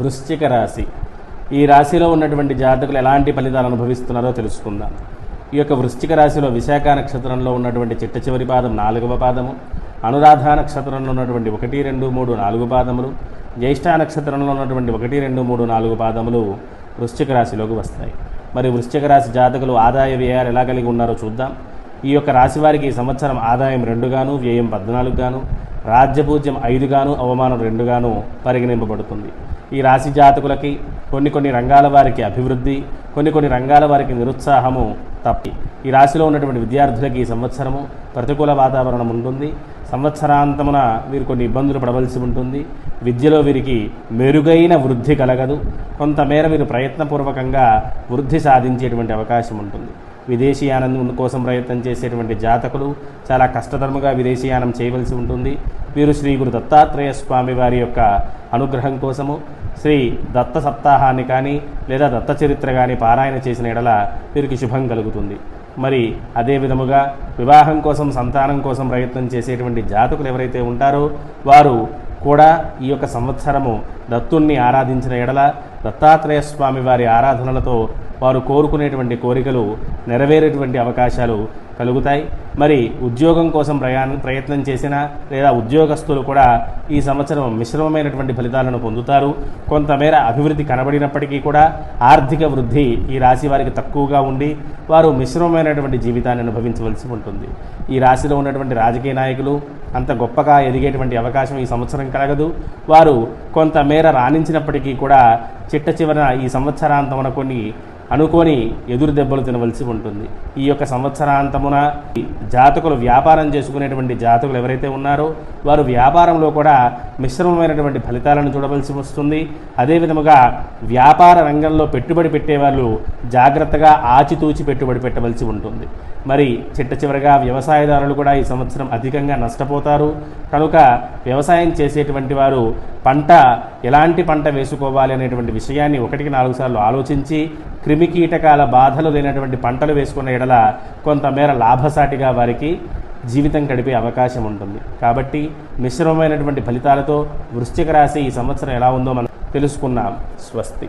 వృశ్చిక రాశి. ఈ రాశిలో ఉన్నటువంటి జాతకులు ఎలాంటి ఫలితాలు అనుభవిస్తున్నారో తెలుసుకుందాం. ఈ యొక్క వృశ్చిక రాశిలో విశాఖ నక్షత్రంలో ఉన్నటువంటి చిట్ట చివరి పాదం నాలుగవ పాదము అనురాధ నక్షత్రంలో ఉన్నటువంటి ఒకటి రెండు మూడు నాలుగు పాదములు జ్యేష్ఠ నక్షత్రంలో ఉన్నటువంటి ఒకటి రెండు మూడు నాలుగు పాదములు వృశ్చిక రాశిలోకి వస్తాయి. మరి వృశ్చిక రాశి జాతకులు ఆదాయ వ్యయాలు ఎలా కలిగి ఉన్నారో చూద్దాం. ఈ యొక్క రాశి వారికి ఈ సంవత్సరం ఆదాయం రెండుగాను వ్యయం పద్నాలుగుగాను రాజ్యపూజ్యం ఐదుగాను అవమానం రెండుగాను పరిగణింపబడుతుంది. ఈ రాశి జాతకులకి కొన్ని కొన్ని రంగాల వారికి అభివృద్ధి కొన్ని కొన్ని రంగాల వారికి నిరుత్సాహము తప్పి. ఈ రాశిలో ఉన్నటువంటి విద్యార్థులకి ఈ సంవత్సరము ప్రతికూల వాతావరణం ఉంటుంది. సంవత్సరాంతమున వీరు కొన్ని ఇబ్బందులు పడవలసి ఉంటుంది. విద్యలో వీరికి మెరుగైన వృద్ధి కలగదు. కొంతమేర వీరు ప్రయత్నపూర్వకంగా వృద్ధి సాధించేటువంటి అవకాశం ఉంటుంది. విదేశీయానం కోసం ప్రయత్నం చేసేటువంటి జాతకులు చాలా కష్టతరముగా విదేశీయానం చేయవలసి ఉంటుంది. వీరు శ్రీ గురు దత్తాత్రేయ స్వామి వారి యొక్క అనుగ్రహం కోసము శ్రీ దత్త సప్తాహాన్ని కానీ లేదా దత్త చరిత్ర కానీ పారాయణ చేసిన ఎడల వీరికి శుభం కలుగుతుంది. మరి అదే విధముగా వివాహం కోసం సంతానం కోసం ప్రయత్నం చేసేటువంటి జాతకులు ఎవరైతే ఉంటారో వారు కూడా ఈ యొక్క సంవత్సరము దత్తుణ్ణి ఆరాధించిన ఎడల దత్తాత్రేయ స్వామి వారి ఆరాధనలతో వారు కోరుకునేటువంటి కోరికలు నెరవేరేటువంటి అవకాశాలు కలుగుతాయి. మరి ఉద్యోగం కోసం ప్రయాణ ప్రయత్నం చేసినా లేదా ఉద్యోగస్తులు కూడా ఈ సంవత్సరం మిశ్రమమైనటువంటి ఫలితాలను పొందుతారు. కొంతమేర అభివృద్ధి కనబడినప్పటికీ కూడా ఆర్థిక వృద్ధి ఈ రాశి వారికి తక్కువగా ఉండి వారు మిశ్రమమైనటువంటి జీవితాన్ని అనుభవించవలసి ఉంటుంది. ఈ రాశిలో ఉన్నటువంటి రాజకీయ నాయకులు అంత గొప్పగా ఎదిగేటువంటి అవకాశం ఈ సంవత్సరం కలగదు. వారు కొంతమేర రాణించినప్పటికీ కూడా చిట్ట చివరన ఈ సంవత్సరాంతమున కొన్ని అనుకోని ఎదురు దెబ్బలు తినవలసి ఉంటుంది. ఈ యొక్క సంవత్సరాంతమున జాతకులు వ్యాపారం చేసుకునేటువంటి జాతకులు ఎవరైతే ఉన్నారో వారు వ్యాపారంలో కూడా మిశ్రమమైనటువంటి ఫలితాలను చూడవలసి వస్తుంది. అదేవిధముగా వ్యాపార రంగంలో పెట్టుబడి పెట్టేవాళ్ళు జాగ్రత్తగా ఆచితూచి పెట్టుబడి పెట్టవలసి ఉంటుంది. మరి చిట్ట చివరగా వ్యవసాయదారులు కూడా ఈ సంవత్సరం అధికంగా నష్టపోతారు. కనుక వ్యవసాయం చేసేటువంటి వారు పంట ఎలాంటి పంట వేసుకోవాలి అనేటువంటి విషయాన్ని ఒకటికి నాలుగు సార్లు ఆలోచించి క్రిమికీటకాల బాధలు లేనటువంటి పంటలు వేసుకున్న ఎడల కొంతమేర లాభసాటిగా వారికి జీవితం గడిపే అవకాశం ఉంటుంది. కాబట్టి మిశ్రమమైనటువంటి ఫలితాలతో వృశ్చిక రాశి ఈ సంవత్సరం ఎలా ఉందో మనం తెలుసుకున్నాం స్వస్తి.